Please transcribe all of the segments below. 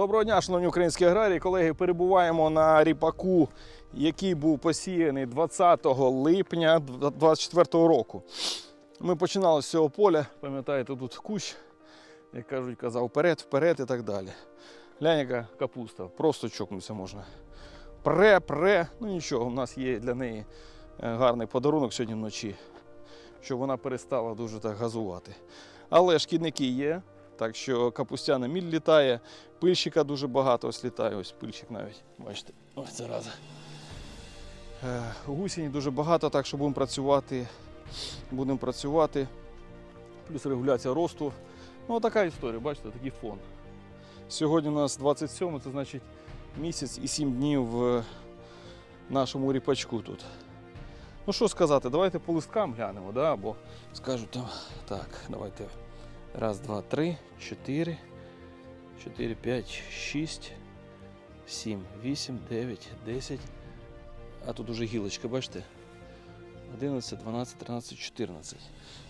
Доброго дня, шановні українські аграрії. Колеги, перебуваємо на ріпаку, який був посіяний 20 липня 2024 року. Ми починали з цього поля, пам'ятаєте, тут кущ, як кажуть, казав, вперед, вперед і так далі. Глянь, яка капуста, просто чокнутися можна. Пре, пре, ну нічого, у нас є для неї е, гарний подарунок сьогодні вночі, щоб вона перестала дуже так газувати. Але шкідники є, так що капустяна міль літає, пильщика дуже багато ось літає, ось пильщик навіть. Бачите, ось зараза. Е, Гусінь дуже багато, так що будемо працювати. Будемо працювати. Плюс регуляція росту. Ну, така історія, бачите, такий фон. Сьогодні у нас 27, це значить місяць і 7 днів в нашому ріпачку тут. Ну що сказати, давайте по листкам глянемо, да? або скажуть там. Так, давайте. Раз, два, три, чотири, чотири, п'ять, шість, сім, вісім, дев'ять, десять. А тут уже гілочка, бачите? 11, 12, 13, 14.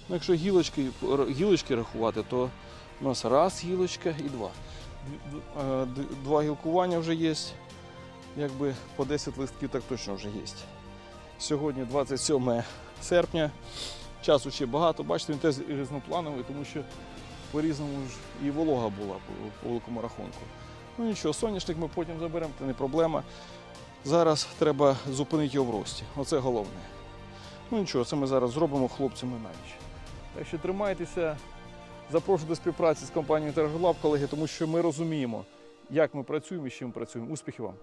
Ну, якщо гілочки, гілочки рахувати, то у нас раз гілочка і два. Е, Два гілкування вже є. Якби по 10 листків так точно вже є. Сьогодні 27 серпня. Часу ще багато. Бачите, він теж різноплановий, тому що по-різному ж і волога була по, великому рахунку. Ну нічого, соняшник ми потім заберемо, це не проблема. Зараз треба зупинити його в рості. Оце головне. Ну нічого, це ми зараз зробимо хлопцями на ніч. Так що тримайтеся, запрошую до співпраці з компанією Терголаб, колеги, тому що ми розуміємо, як ми працюємо і з чим ми працюємо. Успіхів вам!